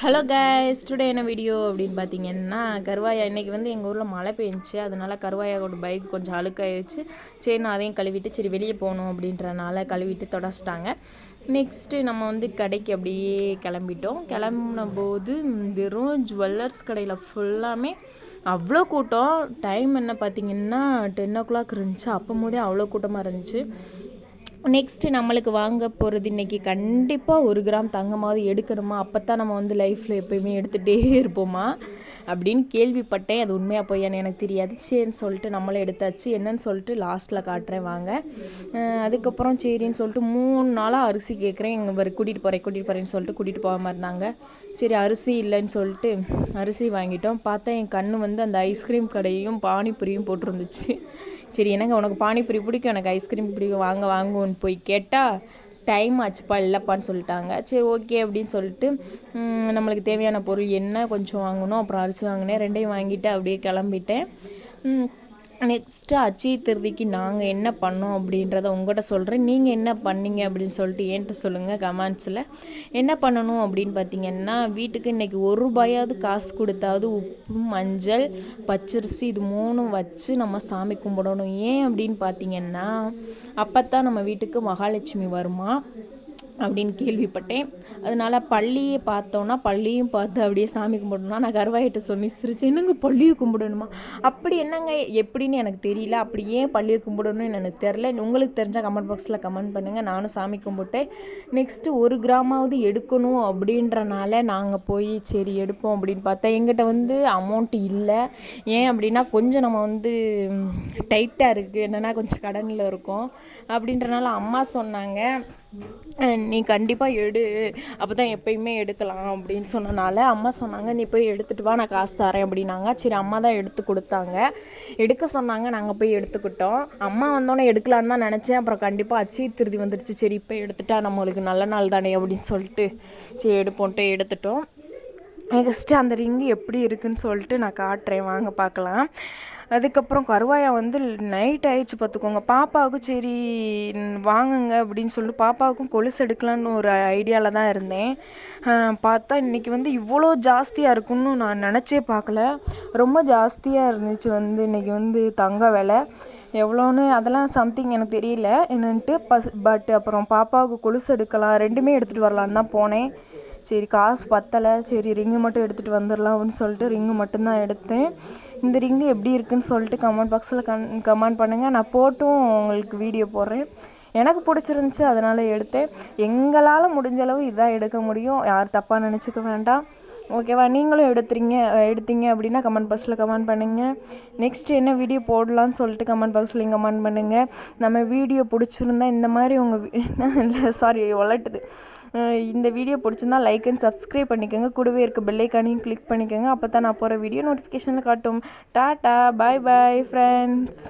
Hello guys today என்ன video அப்படின்னு பார்த்தீங்கன்னா கருவாயா இன்றைக்கி வந்து எங்கள் ஊரில் மழை பெஞ்சிச்சு. அதனால கருவாயாவோட பைக் கொஞ்சம் அழுக்காயிடுச்சு சரி நான் அதையும் கழுவிட்டு சரி வெளியே போகணும் அப்படின்றனால கழுவிட்டு தொடச்சிட்டாங்க. நெக்ஸ்ட்டு நம்ம வந்து கடைக்கு அப்படியே கிளம்பிட்டோம். கிளம்புன போது வெறும் ஜுவல்லர்ஸ் கடையில் ஃபுல்லாமே அவ்வளோ கூட்டம். டைம் என்ன பார்த்தீங்கன்னா டென் ஓ கிளாக் இருந்துச்சு. அப்போ போதே அவ்வளோ கூட்டமாக இருந்துச்சு. நெக்ஸ்ட்டு நம்மளுக்கு வாங்க போகிறது இன்றைக்கி கண்டிப்பாக ஒரு கிராம் தங்கமாவது எடுக்கணுமா? அப்போ தான் நம்ம வந்து லைஃப்பில் எப்போயுமே எடுத்துகிட்டே இருப்போமா? அப்படின்னு கேள்விப்பட்டேன். அது உண்மையாக பொய்யான்னு எனக்கு தெரியாது. சரின்னு சொல்லிட்டு நம்மளும் எடுத்தாச்சு. என்னன்னு சொல்லிட்டு லாஸ்ட்டில் காட்டுறேன் வாங்க. அதுக்கப்புறம் சரின்னு சொல்லிட்டு மூணு நாளாக அரிசி கேட்குறேன் எங்கள் வர கூட்டிகிட்டு போகிறேன் கூட்டிகிட்டு போகிறேன்னு சொல்லிட்டு கூட்டிகிட்டு போகாமல் இருந்தாங்க. சரி அரிசி இல்லைன்னு சொல்லிட்டு அரிசி வாங்கிட்டோம். பார்த்தா என் கண்ணு வந்து அந்த ஐஸ்கிரீம் கடையும் பானிபூரியும் போட்டிருந்துச்சு. சரி எனக்கு உனக்கு பானிபூரி பிடிக்கும்? எனக்கு ஐஸ்கிரீம் பிடிக்கும். வாங்க கொண்டு போய் கேட்டால் டைம் ஆச்சுப்பா இல்லைப்பான்னு சொல்லிட்டாங்க. சரி ஓகே அப்படின்னு சொல்லிட்டு நம்மளுக்கு தேவையான பொருள் என்ன? கொஞ்சம் வாங்கணும். அப்புறம் அரிசி வாங்கினேன். ரெண்டையும் வாங்கிட்டு அப்படியே கிளம்பிட்டேன். நெக்ஸ்ட்டு அச்சய திருதிக்கு நாங்கள் என்ன பண்ணோம் அப்படின்றத உங்கள்கிட்ட சொல்கிறேன் நீங்கள் என்ன பண்ணீங்க அப்படின்னு சொல்லிட்டு என்கிட்ட சொல்லுங்கள் கமெண்ட்ஸில் என்ன பண்ணணும் அப்படின்னு பார்த்தீங்கன்னா வீட்டுக்கு இன்றைக்கி ஒரு ரூபாயாவது காசு கொடுத்தாவது உப்பு மஞ்சள் பச்சரிசி இது மூணும் வச்சு நம்ம சாமி கும்பிடணும். ஏன் அப்படின்னு பார்த்தீங்கன்னா அப்போ தான் நம்ம வீட்டுக்கு மகாலட்சுமி வருமா? அப்படின்னு கேள்விப்பட்டேன். அதனால பள்ளியை பார்த்தோன்னா பள்ளியும் பார்த்து அப்படியே சாமி கும்பிடணும்னா நான் கர்வாயிட்ட சொல்லி சிரிச்சு என்னங்க பள்ளியை கும்பிடணுமா? அப்படி என்னங்க எப்படின்னு எனக்கு தெரியல. அப்படி ஏன் பள்ளியை கும்பிடணும்னு எனக்கு தெரில உங்களுக்கு தெரிஞ்சால் கமெண்ட் பாக்ஸில் கமெண்ட் பண்ணுங்கள் நானும் சாமி கும்பிட்டேன். நெக்ஸ்ட்டு ஒரு கிராமாவது எடுக்கணும் அப்படின்றனால நாங்கள் போய் சரி எடுப்போம் அப்படின்னு பார்த்தா எங்கிட்ட வந்து அமௌண்ட் இல்லை. ஏன் அப்படின்னா கொஞ்சம் நம்ம வந்து டைட்டாக இருக்குது என்னென்னா கொஞ்சம் கடனில் இருக்கோம். அப்படின்றனால அம்மா சொன்னாங்க நீ கண்டிப்பாக எடு. அப்போ தான் எப்பயுமே எடுக்கலாம் அப்படின்னு சொன்னனால அம்மா சொன்னாங்க நீ போய் எடுத்துகிட்டு வா நான் காசு தரேன் அப்படின்னாங்க. சரி அம்மா தான் எடுத்து கொடுத்தாங்க. எடுக்க சொன்னாங்க நாங்கள் போய் எடுத்துக்கிட்டோம். அம்மா வந்தோடனே எடுக்கலான்னு தான் நினச்சேன். அப்புறம் கண்டிப்பாக அச்சி திருதி வந்துடுச்சு சரி இப்போ எடுத்துட்டா நம்மளுக்கு நல்ல நாள் தானே அப்படின்னு சொல்லிட்டு சரி எடுப்போன்ட்டு எடுத்துட்டோம். நெக்ஸ்ட்டு அந்த ரிங்கு எப்படி இருக்குன்னு சொல்லிட்டு நான் காட்டுறேன். வாங்க பார்க்கலாம். அதுக்கப்புறம் கருவாயா வந்து நைட் ஆயிடுச்சு பார்த்துக்கோங்க. பாப்பாவுக்கும் சரி வாங்குங்க அப்படின்னு சொல்லிட்டு பாப்பாவுக்கும் கொலுசு எடுக்கலான்னு ஒரு ஐடியாவில் தான் இருந்தேன். பார்த்தா இன்றைக்கி வந்து இவ்வளோ ஜாஸ்தியாக இருக்குன்னு நான் நினச்சே பார்க்கல. ரொம்ப ஜாஸ்தியாக இருந்துச்சு வந்து இன்றைக்கி வந்து தங்க விலை. எவ்வளோன்னு அதெல்லாம் சம்திங் எனக்கு தெரியல. என்னன்ட்டு பஸ் பட் அப்புறம் பாப்பாவுக்கு கொலுசு எடுக்கலாம் ரெண்டுமே எடுத்துகிட்டு வரலான்னு தான் போனேன். சரி காசு பத்தலை சரி ரிங்கு மட்டும் எடுத்துகிட்டு வந்துடலாம்னு சொல்லிட்டு ரிங்கு மட்டும்தான் எடுத்தேன். இந்த ரிங்கு எப்படி இருக்குன்னு சொல்லிட்டு கமெண்ட் பாக்ஸில் கன் கமெண்ட் பண்ணுங்கள் நான் போட்டும் உங்களுக்கு வீடியோ போடுறேன். எனக்கு பிடிச்சிருந்துச்சி அதனால் எடுத்தேன். எங்களால் முடிஞ்சளவு இதான் எடுக்க முடியும். யார் தப்பாக நினச்சிக்க வேண்டாம். ஓகேவா நீங்களும் எடுத்துறீங்க எடுத்தீங்க அப்படின்னா கமெண்ட் பாக்ஸில் கமெண்ட் பண்ணுங்கள் நெக்ஸ்ட் என்ன வீடியோ போடலான்னு சொல்லிட்டு கமெண்ட் பாக்ஸில் கமெண்ட் பண்ணுங்கள் நம்ம வீடியோ பிடிச்சிருந்தா இந்த மாதிரி உங்கள் இல்லை சாரி வளட்டுது இந்த வீடியோ பிடிச்சிருந்தா லைக் அண்ட் சப்ஸ்கிரைப் பண்ணிக்கோங்க. கூடவே இருக்க பெல்லைக்கானையும் கிளிக் பண்ணிக்கோங்க. அப்போ தான் நான் போகிற வீடியோ நோட்டிஃபிகேஷனில் காட்டும். டாட்டா பாய் பாய் ஃப்ரெண்ட்ஸ்